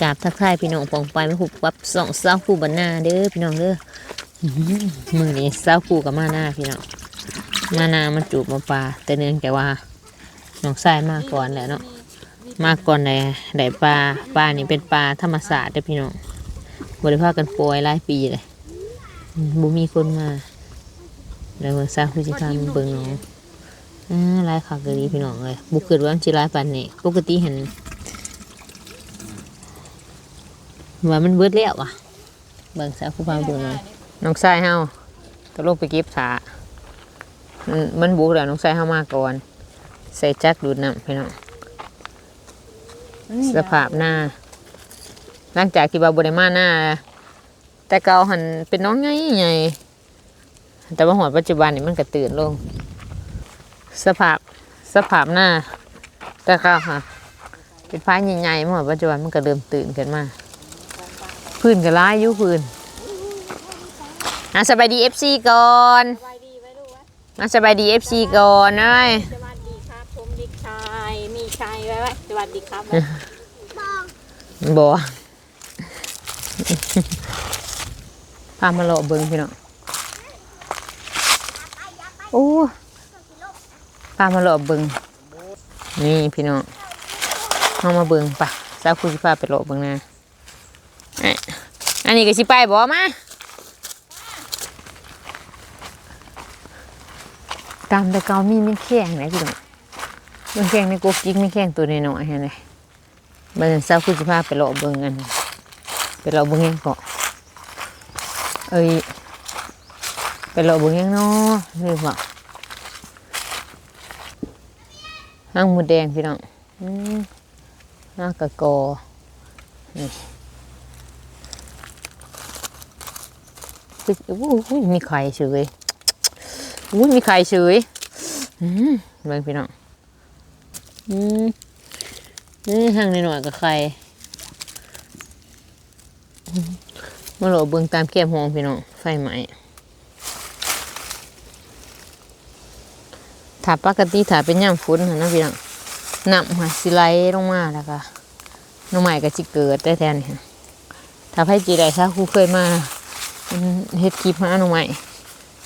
กราบทักทายพี่น้องปองไปไมาหุบวับสองเศร้าคู่บนหน้าเด้อพี่น้องเด้อมือหือมือนี้เศร้าคู่กับมาหน้าพี่น้องมาหน้ามันจูบมาปลาแต่เนื่องจากว่าน้องชายมาก่อนแหละเนาะมาก่อนได้ได้ปลาปลานี่เป็นปลาธรรมศาสตร์เด้อพี่น้องบริภาคกันปล่อยหลายปีเลยอืมบ่มีคนมาแล้วเมื่อทราบผู้จัดการเบิ่งน้องอ่าหลายคักเลยพี่น้องเลยบุกเกิดว่ามันสิหลายปานนี้ปกติเห็น ว่ามันเบิดแล้วอะเบิ่งสาวผู้พาเบิ่งหน่อยน้องชายเฮาก็ลงไปเก็บสามันมันบุกแล้วน้องชายเฮามาก่อน ใส่จักรดูดน้ำพี่น้องสภาพหน้าหลังจากที่ว่าบริมาหน้า แต่เก่าหันเป็นน้องใหญ่ใหญ่แต่ว่าหัวปัจจุบันนี่มันก็ตื่นลง สภาพสภาพหน้า แต่เก่าค่ะเป็นพายใหญ่ๆเมื่อปัจจุบันมันก็เริ่มตื่นขึ้นมา พื้นก็ร้ายอยู่พื้นอะสบายดีเอฟซีก่อนสบายดีไหมลูกวะอะสบายดีเอฟซีก่อนเอ้ยสวัสดีครับผมเด็กชายมีชายไว้ไว้สวัสดีครับบ่พามาเลาะเบิ่งพี่น้องโอ้พามาเลาะเบิ่งนี่พี่น้องเอามาเบิ่งปะสาวคุณสิพาไปเลาะเบิ่งนะ อันนี้ก็สิไปบ่มาตามแต่เกามีไม่แข็งนะพี่น้องมันแข็งในกกจิกไม่แข็งตัวน้อยๆเห็นไหมบันเช้าคุณสิพาไปเลาะเบิ่งกันไปเลาะเบิ่งยังเกาะเอ้ยไปเลาะเบิ่งยังเนาะนี่บ่ห้างมูแดงพี่น้องห้างกะกอนี่ ปึ๊บอู้มีไข่เฉยอู้มีไข่เฉยอืมเบิ่งพี่น้องอืมนี่ห่างนิดหน่อยกับใครมาโหลเบิ่งตามแก้มห้องพี่น้องไฟไหม้ถ้าปกติถ้าเป็นย่ำฝนหั่นะพี่น้องน้ำค่ะสิไหลลงมาแล้วก็น้องใหม่ก็จิเกิดได้แทนถ้าไผจีได้ถ้าครูเคยมา อืมเฮ็ดคลิปหาน้องใหม่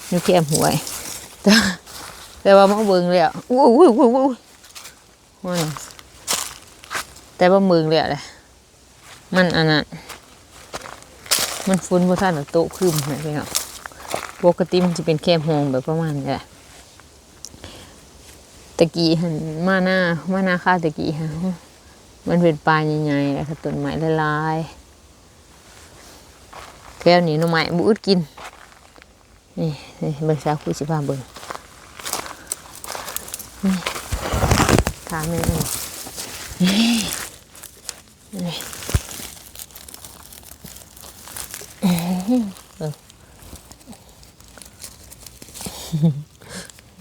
อยู่แก้มหวย แต่แต่ว่ามาเบิ่งแล้วอู้อู้อู้อู้ว่าน่ะแต่ว่ามึงเลยอะไรมันอันนั้นมันฟุ้นบ่ท่านโต๊ะคืมให้พี่น้องปกติมันจะเป็นแค่โฮงแบบประมาณนี้แหละตะกี้หันมาหน้ามาหน้าข้าตะกี้ฮะมันเป็นปลาใหญ่ๆแล้วก็ต้นไม้ละลาย แค่นี้หน้องไม้บุอึดกิน นี่นี่เบิ่งสาวคุยสิพาเบิ่งนี่ถามแม่นี่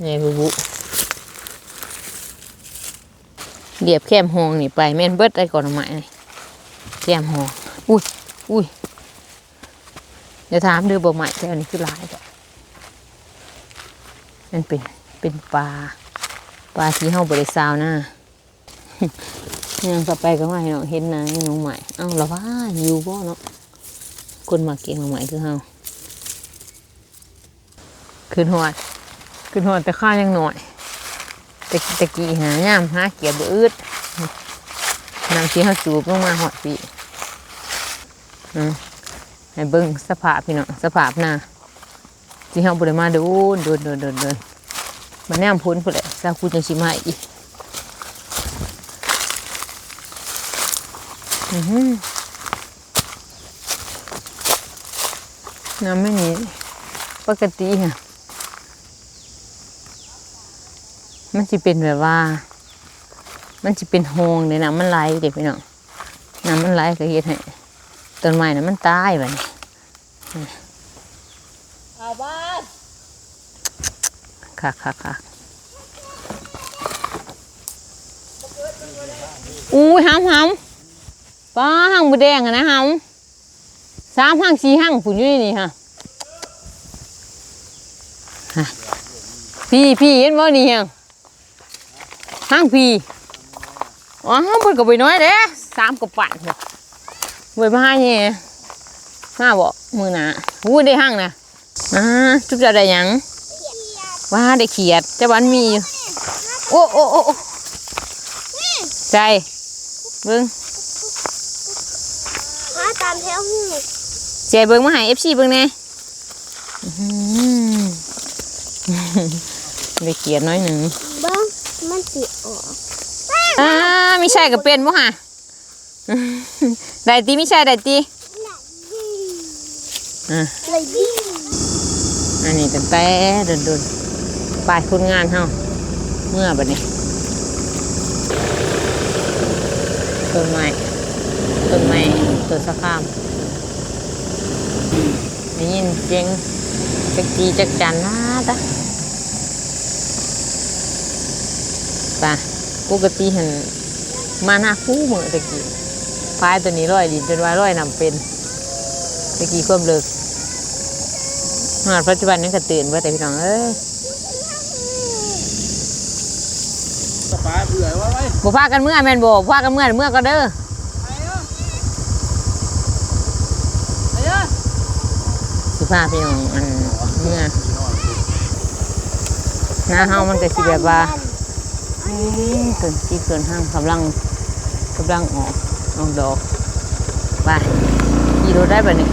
นี่บุบุเดียบแคมหองนี่ไปแม่นเบิดได้ก่อนเอาใหม่นี่แคมหองอุ้ยอุ้ย เดี๋ยวถามเดือบ่ใหม่แต่อันนี้คือหลายจ้ะมันเป็นเป็นปลาปลาที่เฮาบริซาวหน้ายังกลับไปก็ไม่เนาะเห็นนะน้องใหม่เอ้าละว่าอยู่บ่เนาะคนมาเก่งน้องใหม่คือเฮาขึ้นหอดขึ้นหอดแต่ข้ายังหน่อยตะตะกี้หาย่ามหาเกียบอึดน้ำที่เฮาจูบลงมาหอดปีอืม ให้เบิ่งสภาพพี่น้องสภาพหน้าที่เฮาบ่ได้มาโดนโดนโดนโดนโดนมันแนมพ้นพุ่นแหละซาคูจังสิมาอีกอื้อหือน้ำไม่นีปกติค่ะมันจะเป็นแบบว่า มันจะเป็นโฮงเลยนะมันไหลเด็กพี่น้องน้ำมันไหลก็เฮ็ดให้ ต้นไม้นะมันตายไปเอาบ้านค่ะค่ะค่ะอุ้ยหำหำป้าหังบุแดงอะนะหำสามหังสี่หังผุนอยู่ในนี่ฮะฮะพี่พี่เห็นบ่นี่ยังหังพี่อ๋อเพิ่นก็ไปน้อยเด้สามกว่าปั่นเด้ อเว้ยมานี่มาบ่มือหนาวู้ได้ห้างนะอ่าจุ๊บจะได้หยังว่าได้เขียดแต่วันมีอยู่โอ้โอ้โอ้โอ้ใจเบิ่งมาตามแถวหูใจเบิ่งมาให้ FC เบิ่งแหน่อื้อหือได้เขียดน้อยหนึ่งเบิ้งมันสิออกอ่าไม่ใช่ก็เป็นบ่ฮะ ได้ตีไม่ใช่ได้ตีอะอันนี้ตั้งแต่เดินดนปลายคนงานเฮาเมื่อบัดนี้ต้นไม้ต้นไม้ต้นสะข้ามได้ยินเสียงจักจีจักจันนะตะไป่ะปกติเห็นมาหน้าคู่มือตะกี้ พายตัวนี้ร้อยดินจนว่าร้อยนำเป็นตะกี้ความเลิกหอดปัจจุบันนี้ก็ตื่นว่าแต่พี่น้องเอ้ยสปาเบื่อไว้ไว้บ่พากันเมื่อแม่นบ่บ่พากันเมื่อเมื่อก็เด้อสิพาพี่น้องอันเมื่อหน้าเฮามันก็สิแบบว่าอืมเกินที่เกินห้างกำลังกำลังออก ออกดอกไปขี่รถได้แบ่นี่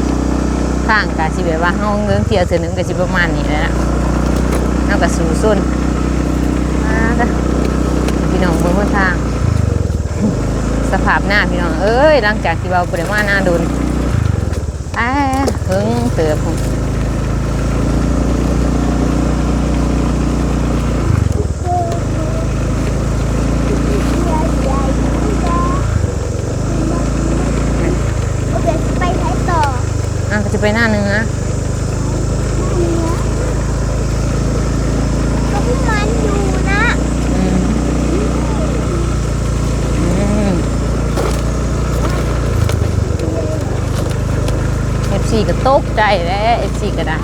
ข้างกะสิแบบว่าเฮาเงินเที่ยวเทื่อหนึ่งก็สิประมาณนี้แหละนะเฮากสูส้นมาเด้อพี่น้องเบิ่งบนทาง สภาพหน้าพี่น้อง เอ้ยหลังจากที่เราบริมาหน้าโดนอ้าเพิ่งเติบผม โอเคไปไหนต่อ อะก็จะ ไปหน้าเนื้อก็พี่มันอยู่นะอืมอืมเอฟซีก็ตกใจแล้วเอฟซีก็ได้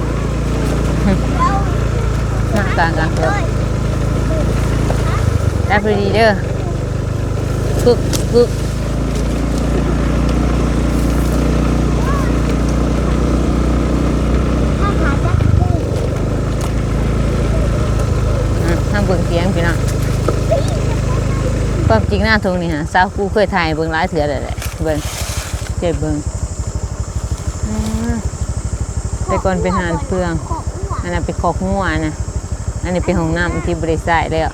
เราหน้ากลางกันเถเลอะยแอปดีเด้อกึกกึก ถ้าหาจักรกู อะห้ามเบิ่งเสียงพี่น้องความจริงหน้าทงนี่ฮะสาวกูเคยถ่ายเบิ่งหลายเถื่อเลยแหละเบิ่งเจ็บเบิ่งอ่าแต่ก่อนเป็นหานเฟืององหัวอันนั้นเป็นคอกงัวนะอันนี้เป็นห้องน้ำที่บริษัทแล้ว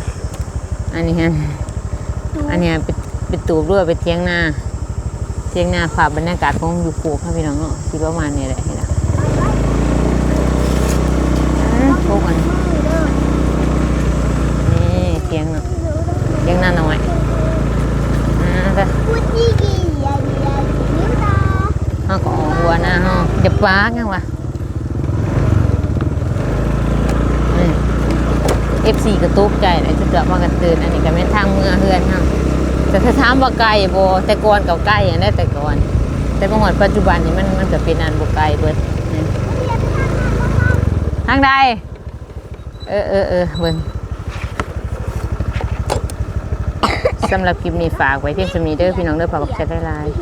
อันนี้ฮะอันนี้เป็นเป็นตูบด้วยเป็นเทียงหน้าเทียงหน้าฝากบรรยากาศของอยู่โคค่ะพี่น้องเนาะที่ประมาณนี้แหละเห็นไหมโคกัน เทียงเนาะเทียงนาหน่อยอ่าก็พูดยี่กี่ยาดียาดีนิ้วตาห้าก็ออกหัวหน้าห้องจะปากยังวะเอฟซีก็ตุกใจเลยจุดเดือดมากันตื่นอันนี้ก็เป็นทางเมืองเฮือนค่ะแต่ถ้าถามว่าไกลบ่แต่ก่อนก่าใกลอย่างได้แต่ก่อน แต่เมื่อวันปัจจุบันนี้มันมันก็เป็นอันบ่ไกลเบิดทางใดเออเออเออเบิ่ง สำหรับคลิปนี้ฝากไว้เพียงสมีเด้อพี่น้องเด้อพอกับแชทได้ไลน์